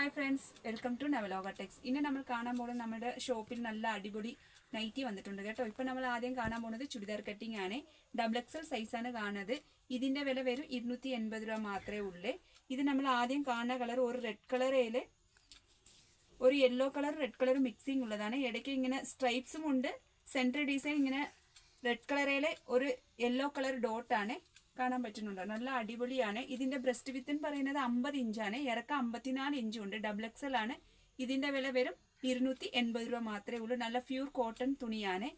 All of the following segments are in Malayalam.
Hi friends welcome to Navaloga techs ഇന്ന് നമ്മൾ കാണാൻ പോകുന്നത് നമ്മുടെ ഷോപ്പിൽ നല്ല അടിപൊളി നൈറ്റി വന്നിട്ടുണ്ട് കേട്ടോ. ഇപ്പം നമ്മൾ ആദ്യം കാണാൻ പോകുന്നത് ചുരിദാർ കട്ടിംഗ് ആണ്. ഡബിൾ എക്സൽ സൈസാണ് കാണുന്നത്. ഇതിന്റെ വില വരും ഇരുന്നൂറ്റി എൺപത് രൂപ മാത്രമേ ഉള്ളൂ. ഇത് നമ്മൾ ആദ്യം കാണുന്ന കളർ ഒരു റെഡ് കളറേൽ ഒരു yellow colour red colour mixing ഉള്ളതാണ്. ഇടയ്ക്ക് ഇങ്ങനെ സ്ട്രൈപ്സും ഉണ്ട്. സെൻട്രൽ ഡിസൈൻ ഇങ്ങനെ റെഡ് കളറേലെ ഒരു യെല്ലോ കളർ ഡോട്ടാണ് കാണാൻ പറ്റുന്നുണ്ട്. നല്ല അടിപൊളിയാണ്. ഇതിന്റെ ബ്രസ്റ്റ് വിത്ത് എന്ന് പറയുന്നത് അമ്പത് ഇഞ്ചാണ് ഇറക്കം അമ്പത്തിനാല് ഇഞ്ചും ഉണ്ട്. ഡബിൾ എക്സൽ ആണ്. ഇതിന്റെ വില വരും ഇരുന്നൂറ്റി എൺപത് രൂപ മാത്രമേ ഉള്ളൂ. നല്ല പ്യൂർ കോട്ടൺ തുണിയാണ്.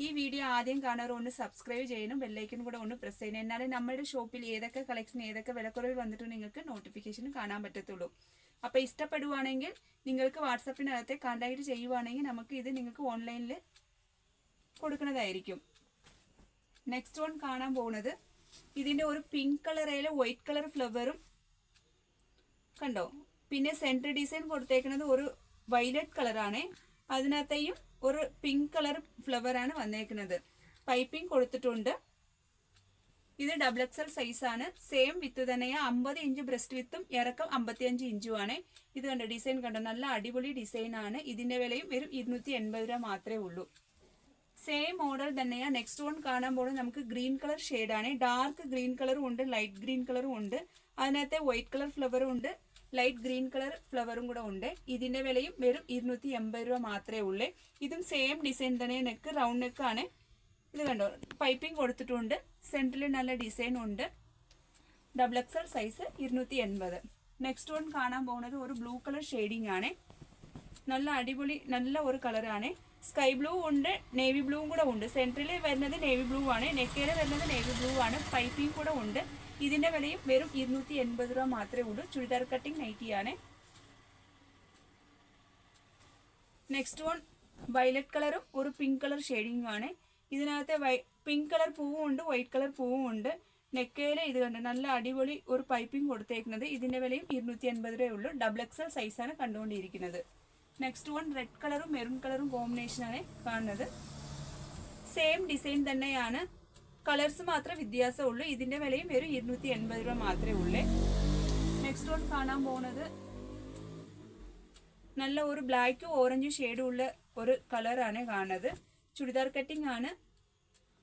ഈ വീഡിയോ ആദ്യം കാണാറ് ഒന്ന് സബ്സ്ക്രൈബ് ചെയ്യണം. ബെല്ലൈക്കൻ കൂടെ ഒന്ന് പ്രസ് ചെയ്യണം. എന്നാലേ നമ്മുടെ ഷോപ്പിൽ ഏതൊക്കെ കളക്ഷൻ ഏതൊക്കെ വിലക്കുറവിൽ വന്നിട്ട് നിങ്ങൾക്ക് നോട്ടിഫിക്കേഷൻ കാണാൻ പറ്റത്തുള്ളൂ. അപ്പൊ ഇഷ്ടപ്പെടുവാണെങ്കിൽ നിങ്ങൾക്ക് വാട്സപ്പിനകത്തെ കോൺടാക്ട് ചെയ്യുവാണെങ്കിൽ നമുക്ക് ഇത് നിങ്ങൾക്ക് ഓൺലൈനിൽ കൊടുക്കുന്നതായിരിക്കും. നെക്സ്റ്റ് വൺ കാണാൻ പോകുന്നത് ഇതിന്റെ ഒരു പിങ്ക് കളറേൽ വൈറ്റ് കളർ ഫ്ലവറും കണ്ടോ? പിന്നെ സെന്റർ ഡിസൈൻ കൊടുത്തേക്കുന്നത് ഒരു വൈലറ്റ് കളറാണ് അതിനകത്തെയും ഒരു പിങ്ക് കളർ ഫ്ലവറാണ് വന്നേക്കുന്നത്. പൈപ്പിംഗ് കൊടുത്തിട്ടുണ്ട്. ഇത് ഡബിൾ എക്സൽ സൈസ് ആണ്. സെയിം വിത്ത് തന്നെയാ. അമ്പത് ഇഞ്ച് ബ്രസ്റ്റ് വിത്തും ഇറക്കം അമ്പത്തിയഞ്ച് ഇഞ്ചും ആണ്. ഇത് കണ്ടോ ഡിസൈൻ കണ്ടോ? നല്ല അടിപൊളി ഡിസൈനാണ് ആണ്. ഇതിന്റെ വിലയും വെറും ഇരുന്നൂറ്റി എൺപത് രൂപ മാത്രമേ ഉള്ളൂ. സെയിം മോഡൽ തന്നെയാണ് നെക്സ്റ്റ് വൺ കാണാൻ പോകുന്നത് നമുക്ക് ഗ്രീൻ കളർ ആണ്. ഡാർക്ക് ഗ്രീൻ കളറും ഉണ്ട് ലൈറ്റ് ഗ്രീൻ കളറും ഉണ്ട്. അതിനകത്തെ വൈറ്റ് കളർ ഫ്ലവറും ഉണ്ട് ലൈറ്റ് ഗ്രീൻ കളർ ഫ്ലവറും കൂടെ ഉണ്ട്. ഇതിന്റെ വിലയും വെറും ഇരുന്നൂറ്റി എൺപത് രൂപ മാത്രമേ ഉള്ളൂ. ഇതും സെയിം ഡിസൈൻ തന്നെ. നെക്ക് റൗണ്ട് നെക്ക് ആണ്. ഇത് കണ്ടോ? പൈപ്പിംഗ് കൊടുത്തിട്ടുണ്ട്. സെന്ററിൽ നല്ല ഡിസൈൻ ഉണ്ട്. ഡബിൾ എക്സൽ സൈസ് ഇരുന്നൂറ്റി എൺപത് നെക്സ്റ്റ് വൺ കാണാൻ പോകുന്നത് ഒരു ബ്ലൂ കളർ ഷെയ്ഡിങ് ആണ്. നല്ല അടിപൊളി നല്ല ഒരു കളറാണ് സ്കൈ ബ്ലൂ ഉണ്ട് നേവി ബ്ലൂവും കൂടെ ഉണ്ട്. സെൻട്രലിൽ വരുന്നത് നേവി ബ്ലൂ ആണ് നെക്കയിൽ വരുന്നത് നേവി ബ്ലൂ ആണ് പൈപ്പിംഗ് കൂടെ ഉണ്ട്. ഇതിന്റെ വിലയും വെറും ഇരുന്നൂറ്റി എൺപത് രൂപ മാത്രമേ ഉള്ളൂ. ചുരിദാർ കട്ടിംഗ് നൈറ്റിയാണ് നെക്സ്റ്റ് വൺ വയലറ്റ് കളറും ഒരു പിങ്ക് കളർ ഷെയ്ഡിങ്ങും ആണ്. ഇതിനകത്തെ വൈ പിങ്ക് കളർ പൂവും ഉണ്ട് വൈറ്റ് കളർ പൂവും ഉണ്ട്. നെക്കയിൽ ഇത് കണ്ട് നല്ല അടിപൊളി ഒരു പൈപ്പിംഗ് കൊടുത്തേക്കുന്നത്. ഇതിന്റെ വിലയും ഇരുന്നൂറ്റി എൺപത് രൂപയുള്ളൂ ഡബിൾ എക്സൽ സൈസാണ് കണ്ടുകൊണ്ടിരിക്കുന്നത്. നെക്സ്റ്റ് വൺ റെഡ് കളറും മെറൂൺ കളറും കോമ്പിനേഷനാണ് കാണുന്നത്. സെയിം ഡിസൈൻ തന്നെയാണ്. കളേഴ്സ് മാത്രമേ വ്യത്യാസമുള്ളൂ. ഇതിന്റെ വിലയും വെറും ഇരുന്നൂറ്റി എൺപത് രൂപ മാത്രമേ ഉള്ളൂ. നെക്സ്റ്റ് വൺ കാണാൻ പോകുന്നത് നല്ല ഒരു ബ്ലാക്കും ഓറഞ്ചും ഷെയ്ഡും ഉള്ള ഒരു കളറാണ് കാണുന്നത്. ചുരിദാർ കട്ടിംഗ് ആണ്.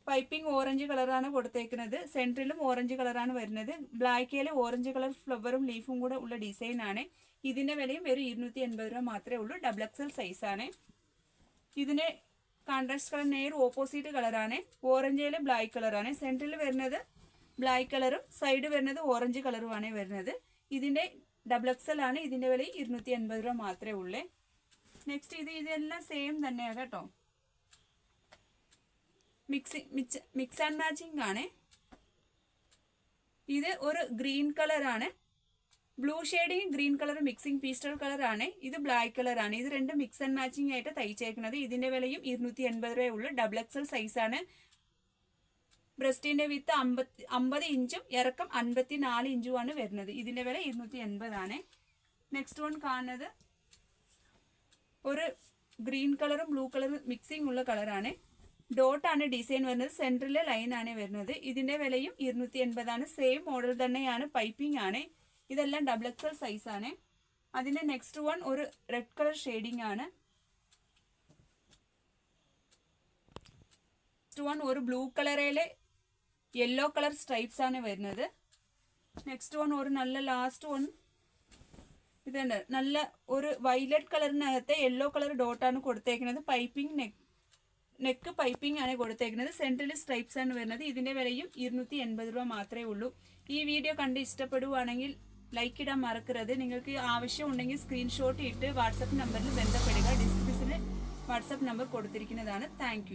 പൈപ്പിംഗ് ഓറഞ്ച് കളറാണ് കൊടുത്തേക്കുന്നത്. സെൻട്രലും ഓറഞ്ച് കളറാണ് വരുന്നത്. ബ്ലാക്കിൽ ഓറഞ്ച് കളർ ഫ്ലവറും ലീഫും കൂടെ ഉള്ള ഡിസൈൻ ആണ്. ഇതിന്റെ വിലയും വെറും ഇരുന്നൂറ്റി എൺപത് രൂപ മാത്രമേ ഉള്ളൂ. ഡബിൾ എക്സൽ സൈസ് ആണ്. ഇതിന് കോൺട്രാസ്റ്റ് കളർ നേർ ഓപ്പോസിറ്റ് കളറാണ് ഓറഞ്ചിൽ ബ്ലാക്ക് കളറാണ് സെൻട്രൽ വരുന്നത് ബ്ലാക്ക് കളറും സൈഡ് വരുന്നത് ഓറഞ്ച് കളറുമാണ് വരുന്നത്. ഇതിന്റെ ഡബിൾ എക്സൽ ആണ്. ഇതിന്റെ വിലയും ഇരുന്നൂറ്റി എൺപത് രൂപ മാത്രമേ ഉള്ളൂ. നെക്സ്റ്റ് ഇത് ഇതെല്ലാം സെയിം തന്നെയാണ് കേട്ടോ. മിക്സിങ് മിക്സ് ആൻഡ് മാച്ചിങ് ആണ്. ഇത് ഒരു ഗ്രീൻ കളറാണ് blue shading green colour mixing pastel colour ആണ്. ഇത് ബ്ലാക്ക് കളർ ആണ്. ഇത് രണ്ട് മിക്സ് ആൻഡ് മാച്ചിങ് ആയിട്ട് തയ്ച്ചേക്കുന്നത്. ഇതിന്റെ വിലയും ഇരുന്നൂറ്റി എൺപത് രൂപ ഉള്ളു. ഡബിൾ എക്സൽ സൈസ് ആണ്. ബ്രസ്റ്റിന്റെ വിത്ത് അമ്പത്തി അമ്പത് ഇഞ്ചും ഇറക്കം അൻപത്തി നാല് ഇഞ്ചുമാണ് വരുന്നത്. ഇതിന്റെ വില ഇരുന്നൂറ്റി എൺപതാണ് നെക്സ്റ്റ് വൺ കാണുന്നത് ഒരു ഗ്രീൻ കളറും ബ്ലൂ കളറും മിക്സിംഗ് ഉള്ള കളറാണ് ഡോട്ടാണ് ഡിസൈൻ വരുന്നത്. സെൻട്രലിലെ ആണ് വരുന്നത്. ഇതിന്റെ വിലയും ഇരുന്നൂറ്റി എൺപതാണ് സെയിം മോഡൽ തന്നെയാണ് പൈപ്പിംഗ് ആണ്. ഇതെല്ലാം ഡബിൾ എക്സൽ സൈസ് ആണ്. അതിന്റെ നെക്സ്റ്റ് വൺ ഒരു റെഡ് കളർ ഷെയ്ഡിംഗ് ആണ്. നെക്സ്റ്റ് വൺ ഒരു ബ്ലൂ കളറിലെ യെല്ലോ കളർ സ്ട്രൈപ്സ് ആണ് വരുന്നത്. നെക്സ്റ്റ് വൺ ഒരു നല്ല ലാസ്റ്റ് വൺ ഇതുണ്ട്. നല്ല ഒരു വൈലറ്റ് കളറിനകത്തെ യെല്ലോ കളർ ഡോട്ടാണ് കൊടുത്തേക്കുന്നത്. പൈപ്പിംഗ് നെക്ക് നെക്ക് പൈപ്പിംഗ് ആണ് കൊടുത്തേക്കുന്നത്. സെൻട്രൽ സ്ട്രൈപ്സ് ആണ് വരുന്നത്. ഇതിന്റെ വിലയും ഇരുന്നൂറ്റി എൺപത് രൂപ മാത്രമേ ഉള്ളൂ. ഈ വീഡിയോ കണ്ട് ഇഷ്ടപ്പെടുവാണെങ്കിൽ ലൈക്ക് ഇടാൻ മറക്കരുത്. നിങ്ങൾക്ക് ആവശ്യമുണ്ടെങ്കിൽ സ്ക്രീൻഷോട്ട് ഇട്ട് വാട്സപ്പ് നമ്പറിൽ ബന്ധപ്പെടുക. ഡിസ്ക്രിപ്ഷനിൽ വാട്സപ്പ് നമ്പർ കൊടുത്തിരിക്കുന്നതാണ്. താങ്ക്